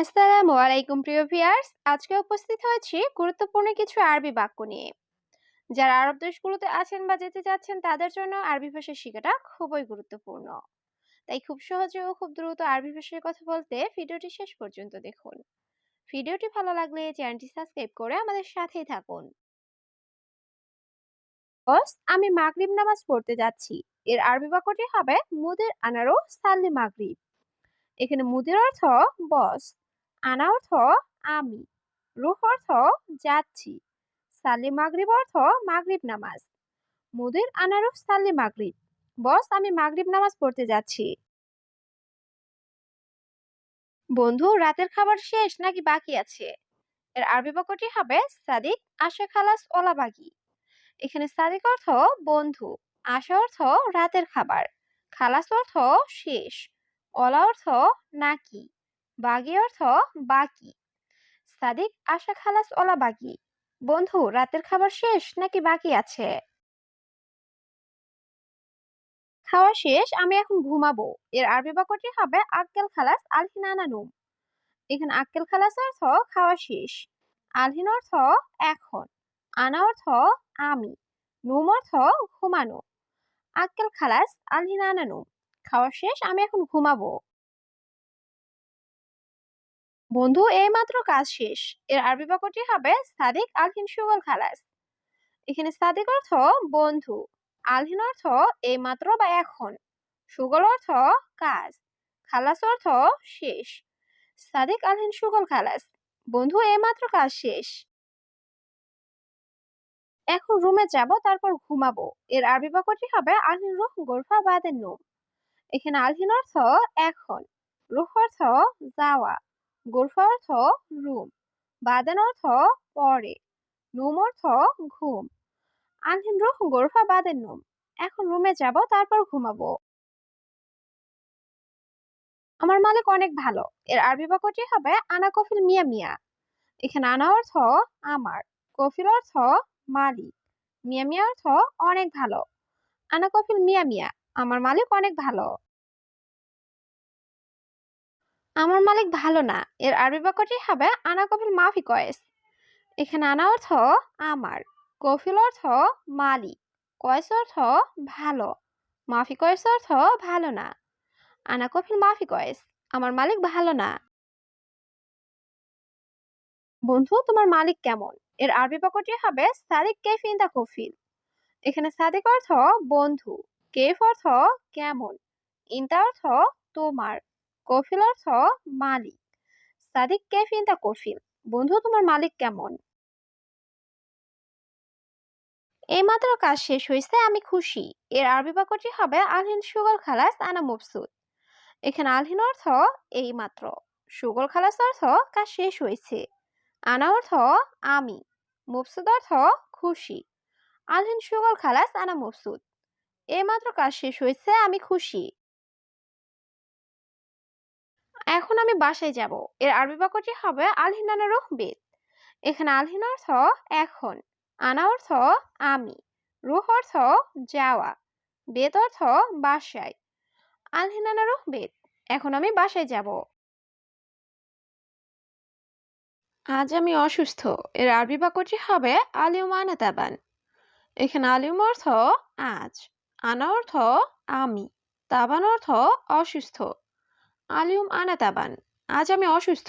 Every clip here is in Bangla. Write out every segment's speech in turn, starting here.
আসসালামু আলাইকুম, প্রিয় ভিউয়ার্স। আজকে উপস্থিত হয়েছি গুরুত্বপূর্ণ কিছু আরবি বাক্য নিয়ে। যারা আরব দেশগুলোতে আছেন বা যেতে চাচ্ছেন, তাদের জন্য আরবি ভাষা শেখাটা খুবই গুরুত্বপূর্ণ। তাই খুব সহজে ও খুব দ্রুত আরবি ভাষায় কথা বলতে ভিডিওটি শেষ পর্যন্ত দেখুন। ভিডিওটি ভালো লাগলে চ্যানেলটি সাবস্ক্রাইব করে আমাদের সাথেই থাকুন। আমি মাগরিব নামাজ পড়তে যাচ্ছি। এর আরবি বাক্যটি হবে মুদের আনারো সাল্লি মাগরিব। এখানে মুদের অর্থ বস। আনা অর্থ আমি। রুহ অর্থ যাচ্ছি। সাল্লি মাগরিব অর্থ মাগরিব নামাজ। মুদির আনারুফ সাল্লি মাগরিব। বস, আমি মাগরিব নামাজ পড়তে যাচ্ছি। বন্ধু, রাতের খাবার শেষ নাকি বাকি আছে? এর আরবি বাক্যটি হবে সাদিক, আশা খালাস ওলা বাগি এখানে সাদিক অর্থ বন্ধু, আশা অর্থ রাতের খাবার। খালাস অর্থ শেষ। ওলা অর্থ নাকি। বাগি অর্থ বাকি। সাদিক, আশা খালাস ওলা বাকি বন্ধু, রাতের খাবার শেষ নাকি বাকি আছে? খাওয়া শেষ, আমি এখন ঘুমাবো। এর আরবি বাক্যটি হবে আক্কেল খালাস আলহিনানা নুম। এখানে আক্কেল খালাস অর্থ খাওয়া শেষ। আলহিন অর্থ এখন। আনা অর্থ আমি। নুম অর্থ ঘুমানো। আক্কেল খালাস আলহিনানা নুম। খাওয়া শেষ, আমি এখন ঘুমাবো। বন্ধু, এইমাত্র কাজ শেষ। এর আরবি বাক্যটি হবে সাদিক আলহিন সুগল খালাস। এখানে সাদিক অর্থ বন্ধু, আলহিন অর্থ এইমাত্র বা এখন। সুগল অর্থ কাজ, খালাস অর্থ শেষ। সাদিক আলহিন সুগল খালাস, বন্ধু, এইমাত্র কাজ শেষ। এখন রুমে যাব, তারপর ঘুমাবো। এর আরবি বাক্যটি হবে আলহিন রুহ, গোরফা, বাদের নুম। এখানে আলহিন অর্থ এখন, রুহ অর্থ যাওয়া। গোরফা অর্থ রুম বাদেন অর্থ পরে, নুম অর্থ ঘুম। আনহিন রুহ গোরফা বাদেন নুম। এখন রুমে যাব, তারপর ঘুমাবো। আমার মালিক অনেক ভালো। এর আরবি বাক্যটি হবে, আনা কফিল মিয়া মিয়া। এখানে আনা অর্থ আমার কফিল অর্থ মালিক মিয়া মিয়া অর্থ অনেক ভালো আনা কফিল মিয়া মিয়া আমার মালিক অনেক ভালো আমার মালিক ভালো না। এর আরবি বাক্যটি হবে, আনা কফিল মাফি কয়েস। এখানে আনা অর্থ আমার। কফিল অর্থ মালিক। কয়েস অর্থ ভালো। মাফি কয়েস অর্থ ভালো না। আনা কফিল মাফি কয়েস। আমার মালিক ভালো না। বন্ধু, তোমার মালিক কেমন? এর আরবি বাক্যটি হবে, সাদিক কেফ ইন দা কফিল। এখানে সাদিক অর্থ বন্ধু। কেফ অর্থ কেমন। ইনতা অর্থ তোমার। কফিল অর্থ মালিক। সাদিক কেফ ইন দা কফিল বন্ধু, তোমার মালিক কেমন? এইমাত্র কাজ শেষ হয়েছে আমি খুশি। এর আরবি বাক্যটি হবে আলহিন সুগল খালাস আনা মফসুদ। এখানে আলহিন অর্থ এই মাত্র সুগল খালাস অর্থ কাজ শেষ হয়েছে আনা অর্থ আমি। মফসুদ অর্থ খুশি। আলহিন সুগল খালাস আনা মফসুদ। এইমাত্র কাজ শেষ হয়েছে আমি খুশি। এখন আমি বাসায় যাব। এর আরবি বাক্যটি হবে আলহিনানা রুহ বেদ এখানে আলহিন অর্থ এখন, আনা অর্থ আমি, রুহ অর্থ যাওয়া বেদ অর্থ বাসায়। আলহিনানা রুহ বেদ এখন আমি বাসায় যাব। আজ আমি অসুস্থ। এর আরবি বাক্যটি হবে আলিউম আনা তাবান। এখানে আলিউম অর্থ আজ, আনা অর্থ আমি, তাবান অর্থ অসুস্থ। আলিউম আনা তাবান, আজ আমি অসুস্থ।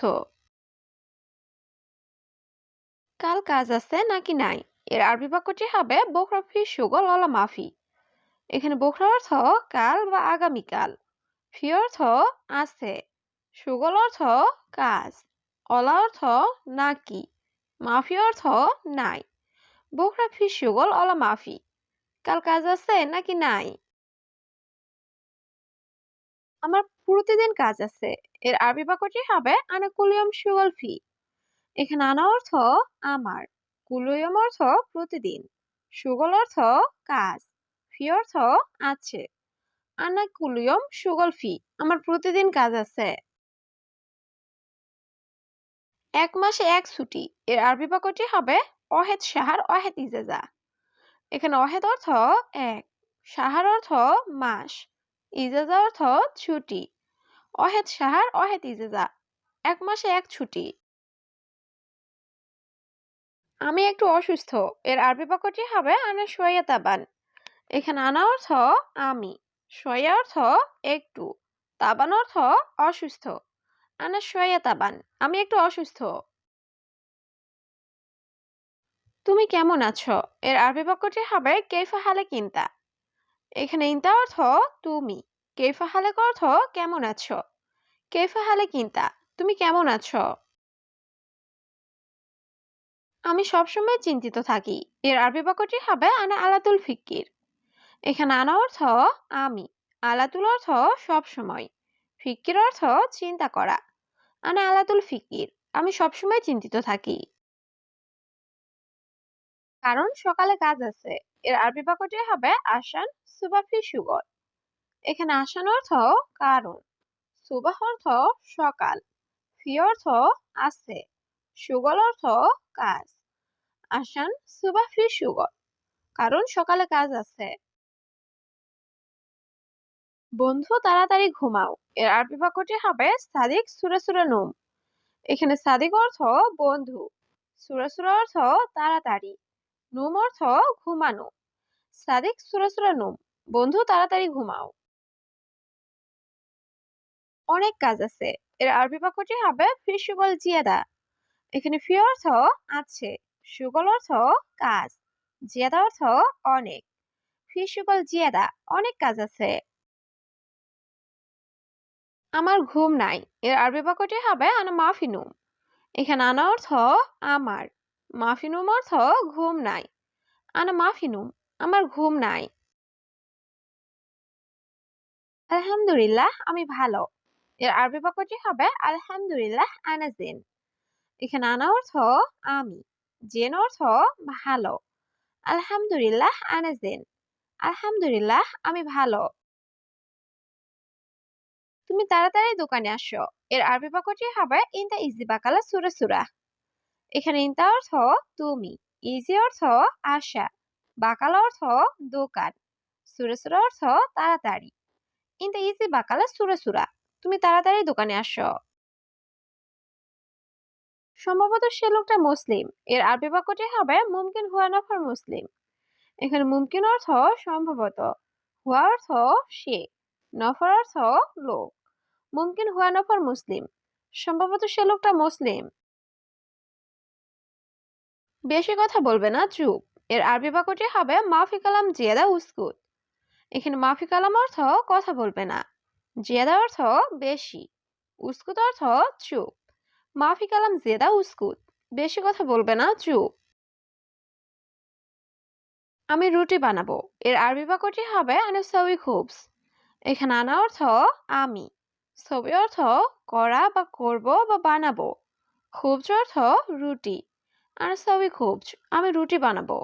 কাল কাজ আছে নাকি নাই? এর আরবি বাক্যটি হবে বোখরা ফি সুগল অলা মাফি। এখানে বোখরা অর্থ কাল বা আগামীকাল ফি অর্থ আছে, সুগল অর্থ কাজ, অলা অর্থ নাকি, মাফি অর্থ নাই। বোখরা ফি সুগল অলা মাফি। কাল কাজ আছে নাকি নাই? আমার প্রতিদিন কাজ আছে। এর আরবি বাক্যটি হবে আনাকুলিয়ম সুগল ফি। এখানে আনা অর্থ আমার, কুলয়ম অর্থ প্রতিদিন সুগল অর্থ কাজ, ফি অর্থ আছে। আনা কুলিয়ম সুগল ফি, আমার প্রতিদিন কাজ আছে। এক মাসে এক ছুটি, এর আরবি বাক্যটি হবে অহেদ সাহার অহেদ ইজেজা। এখানে অহেদ অর্থ এক সাহার অর্থ মাস ইজেজা অর্থ ছুটি। অহেদ সাহার অহেদ ইজেজা। এক মাসে এক ছুটি। আমি একটু অসুস্থ। এর আরবি বাক্যটি হবে আনা শোয়া তাবান। এখানে আনা অর্থ আমি শোয়া অর্থ একটু, তাবান অর্থ অসুস্থ। আনা শোয়া তাবান, আমি একটু অসুস্থ। তুমি কেমন আছো? এর আরবি বাক্যটি হবে কেফা হালে কিন্তা। এখানে ইন্তা অর্থ তুমি। কেফা হালে অর্থ কেমন আছো? কেফা হালে কিন্তা? তুমি কেমন আছো? আমি সবসময় চিন্তিত থাকি। এর আরবি বাক্যটি হবে আনা আলাতুল ফিক্কির। এখানে আনা অর্থ আমি। আলাতুল অর্থ সবসময় ফিক্কির অর্থ চিন্তা করা। আনা আলাতুল ফিক্কির। আমি সবসময় চিন্তিত থাকি। কারণ সকালে কাজ আছে। এর আরবি বাক্যটি হবে আসান সুবাফি সুগর এখানে আসান অর্থ কারণ। সুবাহ অর্থ সকাল। ফি অর্থ আছে। সুগল অর্থ কাজ। আসান সুবাফি সুগর কারণ সকালে কাজ আছে। বন্ধু, তাড়াতাড়ি ঘুমাও। এর আরবি বাক্যটি হবে সাদিক সুরে সুরে নুম। এখানে সাদিক অর্থ বন্ধু। সুরে সুরে অর্থ তাড়াতাড়ি। নুম অর্থ ঘুমানো। সাদিক, সুরে সুরে নুম। বন্ধু, তাড়াতাড়ি ঘুমাও। অনেক কাজ আছে। এর আরবি বাক্যটি হবে, ফি সুগল জিয়াদা। এখানে ফি অর্থ আছে। সুগল অর্থ কাজ। জিয়াদা অর্থ অনেক। ফি সুগল জিয়াদা, অনেক কাজ আছে। আমার ঘুম নাই। এর আরবি বাক্যটি হবে, আনা মাফিনুম এখানে আনা অর্থ, আমার। মাফিনুম অর্থ ঘুম নাই। আনা মাফিনুম আমার ঘুম নাই। আলহামদুলিল্লাহ, আমি ভালো। এর আরবি বাক্যটি হবে, আলহামদুলিল্লাহ, আনা জেন। এখানে আনা অর্থ, আমি। জেন অর্থ, ভালো। আলহামদুলিল্লাহ, আনা জেন। আলহামদুলিল্লাহ, আমি ভালো। তুমি তাড়াতাড়ি দোকানে আসো। এর আরবি বাক্যটি হবে ইন ইনতা ইজি বাকালা সুরা সুরা। এখানে ইনতা অর্থ তুমি। ইজি অর্থ আশা। বাকালা অর্থ দোকান। সুরা সুরা অর্থ তাড়াতাড়ি। ইনতা ইজি বাকালা সুরা সুরা। তুমি তাড়াতাড়ি দোকানে আসো। সম্ভবত সে লোকটা মুসলিম। এর আরবি বাক্যটি হবে মুমকিন হুয়া নফর মুসলিম। এখানে মুমকিন অর্থ সম্ভবত। হুয়া অর্থ সে, নফর অর্থ লোক। মুমকিন হুয়া নফর মুসলিম। সম্ভবত সে লোকটা মুসলিম। বেশি কথা বলবে না, চুপ। এর আরবি বাক্যটি হবে, মাফি কালাম জিয়াদা উস্কুত। এখানে মাফি কালাম অর্থ, কথা বলবে না। জিয়াদা অর্থ, বেশি। উস্কুত অর্থ, চুপ। মাফি কালাম জেদা উস্কুত। বেশি কথা বলবে না, চুপ। আমি রুটি বানাবো। এর আরবি বাক্যটি হবে আনাসাউই খুবস। এখানে আনা অর্থ, আমি। ছবি অর্থ, করা বা করব বা বানাবো। খুবজ অর্থ, রুটি। আনাসাউই খুবজ আমি রুটি বানাবো।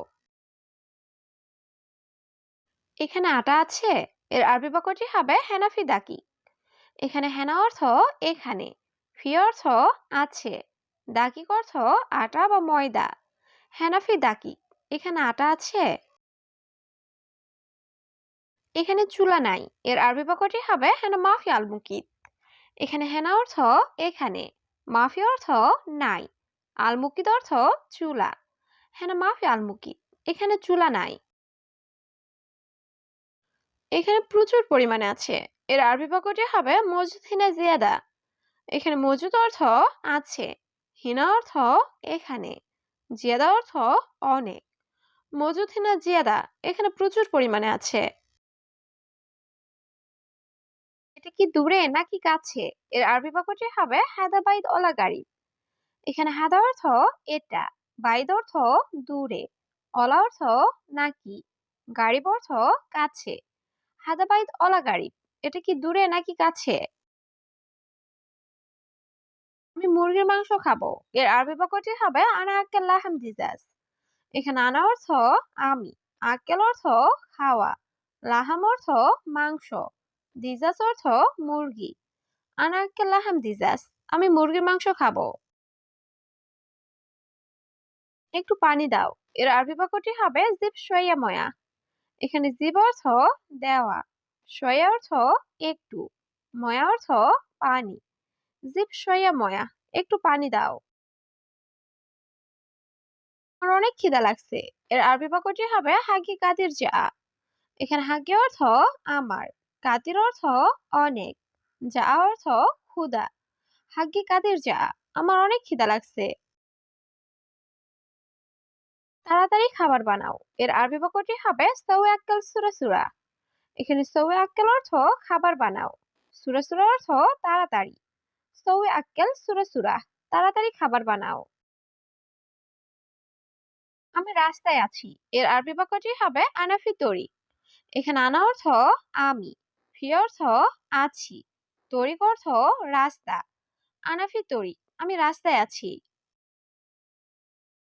এখানে আটা আছে, এর আরবি বাক্যটি হবে হেনাফি দাকি এখানে হেনা অর্থ এখানে, ফি অর্থ আছে দাকিক অর্থ আটা বা ময়দা। হেনাফি দাকি এখানে আটা আছে। এখানে চুলা নাই, এর আরবি বাক্যটি হবে হেনা মাফি আলমুকিত এখানে হেনা অর্থ এখানে, মাফি অর্থ নাই। আলমুকিত অর্থ চুলা। হেনা মাফি আলমুকি, এখানে চুলা নাই। এখানে প্রচুর পরিমাণে আছে। এর আরবি বাক্যটি হবে মজুদ হিনা জিয়াদা। এখানে মজুদ অর্থ আছে, হিনা অর্থ এখানে, জিয়াদা অর্থ অনেক। মজুদ হিনা জিয়াদা, এখানে প্রচুর পরিমাণে আছে। এটা কি দূরে নাকি কাছে? এর আরবি বাক্যটি হবে হায়দাবাইদ ওলা গাড়ি। এখানে হাদা অর্থ এটা বাইদ অর্থ দূরে, অলা অর্থ নাকি গাড়ি অর্থ কাছে। হাদাবাইদ অলা গাড়ি, এটা কি দূরে নাকি কাছে? আমি মুরগির মাংস খাব, এর আরবি বাক্যটি হবে আনা আক্কেল লাহাম দিজাস এখানে আনা অর্থ আমি, আক্কেল অর্থ খাওয়া, লাহাম অর্থ মাংস দিজাস অর্থ মুরগি। আনা আক্কেল লাহাম দিজাস আমি মুরগির মাংস খাব। একটু পানি দাও। এর আরবি বাক্যটি হবে জিপ সইয়া ময়া। এখানে জিব অর্থ দেওয়া সয়া অর্থ একটু, ময়া অর্থ পানি। জিপ সয়া ময়া, একটু পানি দাও। আমার অনেক খিদা লাগছে। এর আরবি বাক্যটি হবে হাগি কাদির যা। এখানে হাগি অর্থ আমার, কাদির অর্থ অনেক, যা অর্থ ক্ষুদা হাগি কাদির যা, আমার অনেক খিদা লাগছে। তাড়াতাড়ি খাবার বানাও। এর আরবি বাক্যটি হবে সৌয়ে আক্কেল সুরা সুরা। এখানে সৌয়ে আক্কেল অর্থ খাবার বানাও। সুরা সুরা অর্থ তাড়াতাড়ি। সৌয়ে আক্কেল সুরা সুরা, তাড়াতাড়ি খাবার বানাও। আমি রাস্তায় আছি। এর আরবি বাক্যটি হবে আনাফি তরি। এখানে আনা অর্থ আমি, ফি অর্থ আছি। তরিক অর্থ রাস্তা। আনাফি তরি, আমি রাস্তায় আছি।